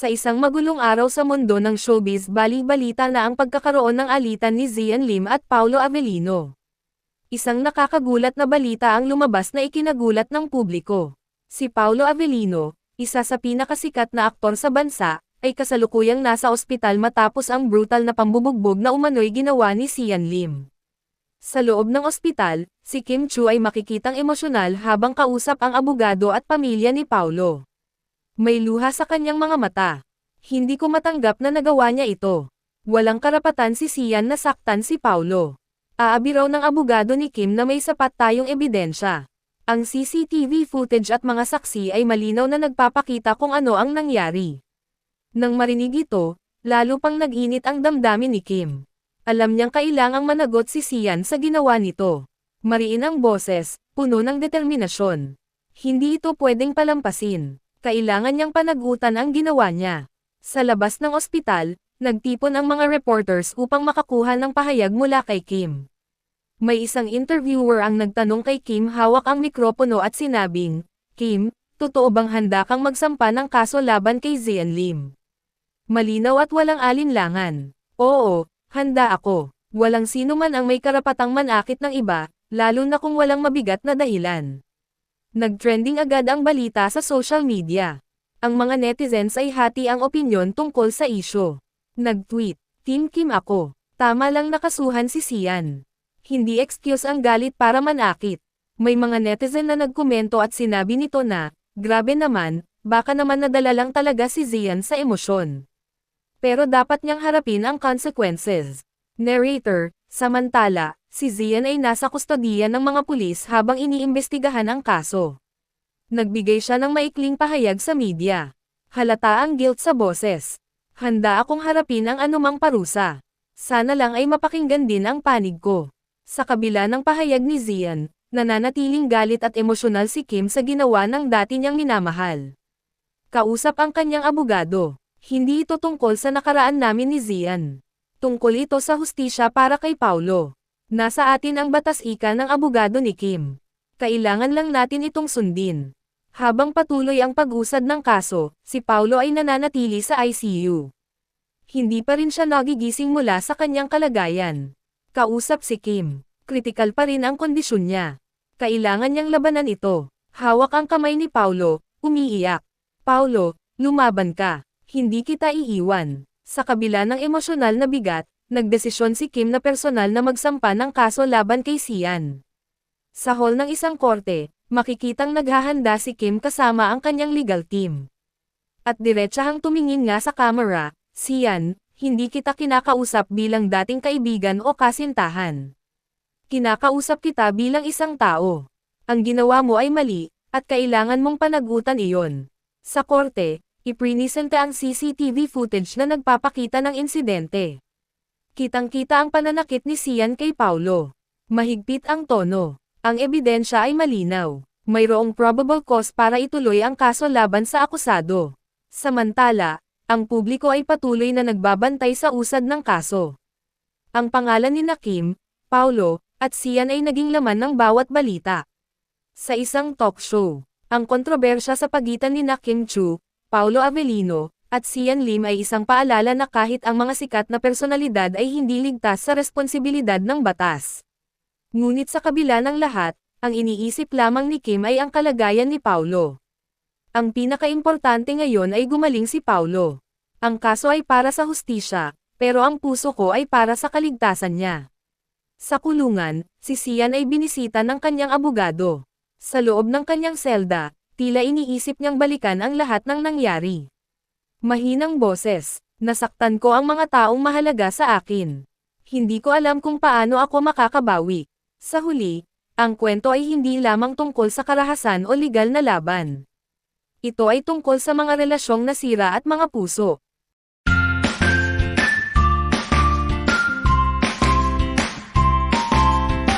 Sa isang magulong araw sa mundo ng showbiz bali-balita na ang pagkakaroon ng alitan ni Zian Lim at Paulo Avellino. Isang nakakagulat na balita ang lumabas na ikinagulat ng publiko. Si Paulo Avellino, isa sa pinakasikat na aktor sa bansa, ay kasalukuyang nasa ospital matapos ang brutal na pambubugbog na umano'y ginawa ni Sian Lim. Sa loob ng ospital, si Kim Chu ay makikitang emosyonal habang kausap ang abogado at pamilya ni Paulo. May luha sa kanyang mga mata. Hindi ko matanggap na nagawa niya ito. Walang karapatan si Sian na saktan si Paulo. Aabi raw ng abogado ni Kim na may sapat tayong ebidensya. Ang CCTV footage at mga saksi ay malinaw na nagpapakita kung ano ang nangyari. Nang marinig ito, lalo pang nag-init ang damdamin ni Kim. Alam niyang kailangang managot si Sian sa ginawa nito. Mariin ang boses, puno ng determinasyon. Hindi ito pwedeng palampasin kailangan niyang panagutan ang ginawa niya. Sa labas ng ospital, nagtipon ang mga reporters upang makakuha ng pahayag mula kay Kim. May isang interviewer ang nagtanong kay Kim hawak ang mikropono at sinabing, Kim, totoo bang handa kang magsampa ng kaso laban kay Zian Lim? Malinaw at walang alinlangan. Oo, handa ako. Walang sino man ang may karapatang manakit ng iba, lalo na kung walang mabigat na dahilan. Nagtrending agad ang balita sa social media. Ang mga netizens ay hati ang opinyon tungkol sa isyo. Nag-tweet, Team Kim ako. Tama lang nakasuhan si Sian. Hindi excuse ang galit para manakit. May mga netizen na nagkomento at sinabi nito na, grabe naman, baka naman nadala lang talaga si Zian sa emosyon. Pero dapat niyang harapin ang consequences. Narrator, samantala, si Zian ay nasa kustodiya ng mga pulis habang iniimbestigahan ang kaso. Nagbigay siya ng maikling pahayag sa media. Halata ang guilt sa boses. Handa akong harapin ang anumang parusa. Sana lang ay mapakinggan din ang panig ko. Sa kabila ng pahayag ni Zian, nananatiling galit at emosyonal si Kim sa ginawa ng dati niyang minamahal. Kausap ang kanyang abogado. Hindi ito tungkol sa nakaraan namin ni Zian. Tungkol ito sa hustisya para kay Paulo. Nasa atin ang batas ika ng abogado ni Kim. Kailangan lang natin itong sundin. Habang patuloy ang pag-usad ng kaso, si Paulo ay nananatili sa ICU. Hindi pa rin siya nagigising mula sa kanyang kalagayan. Kausap si Kim. Kritikal pa rin ang kondisyon niya. Kailangan niyang labanan ito. Hawak ang kamay ni Paulo, umiiyak. Paulo, lumaban ka. Hindi kita iiwan. Sa kabila ng emosyonal na bigat, nagdesisyon si Kim na personal na magsampa ng kaso laban kay Sian. Sa hall ng isang korte, makikitang naghahanda si Kim kasama ang kanyang legal team. At diretsahang tumingin nga sa camera, Sian, hindi kita kinakausap bilang dating kaibigan o kasintahan. Kinakausap kita bilang isang tao. Ang ginawa mo ay mali, at kailangan mong panagutan iyon. Sa korte, iprinisente ang CCTV footage na nagpapakita ng insidente. Kitang-kita ang pananakit ni Sian kay Paulo. Mahigpit ang tono. Ang ebidensya ay malinaw. Mayroong probable cause para ituloy ang kaso laban sa akusado. Samantala, ang publiko ay patuloy na nagbabantay sa usad ng kaso. Ang pangalan ni Nakim, Paulo, at Sian ay naging laman ng bawat balita. Sa isang talk show, ang kontrobersya sa pagitan ni Nakim Chu, Paulo Avellino, at Sian Lim ay isang paalala na kahit ang mga sikat na personalidad ay hindi ligtas sa responsibilidad ng batas. Ngunit sa kabila ng lahat, ang iniisip lamang ni Kim ay ang kalagayan ni Paulo. Ang pinakaimportante ngayon ay gumaling si Paulo. Ang kaso ay para sa hustisya, pero ang puso ko ay para sa kaligtasan niya. Sa kulungan, si Sian ay binisita ng kanyang abogado. Sa loob ng kanyang selda, tila iniisip niyang balikan ang lahat ng nangyari. Mahinang boses, nasaktan ko ang mga taong mahalaga sa akin. Hindi ko alam kung paano ako makakabawi. Sa huli, ang kwento ay hindi lamang tungkol sa karahasan o legal na laban. Ito ay tungkol sa mga relasyong nasira at mga puso.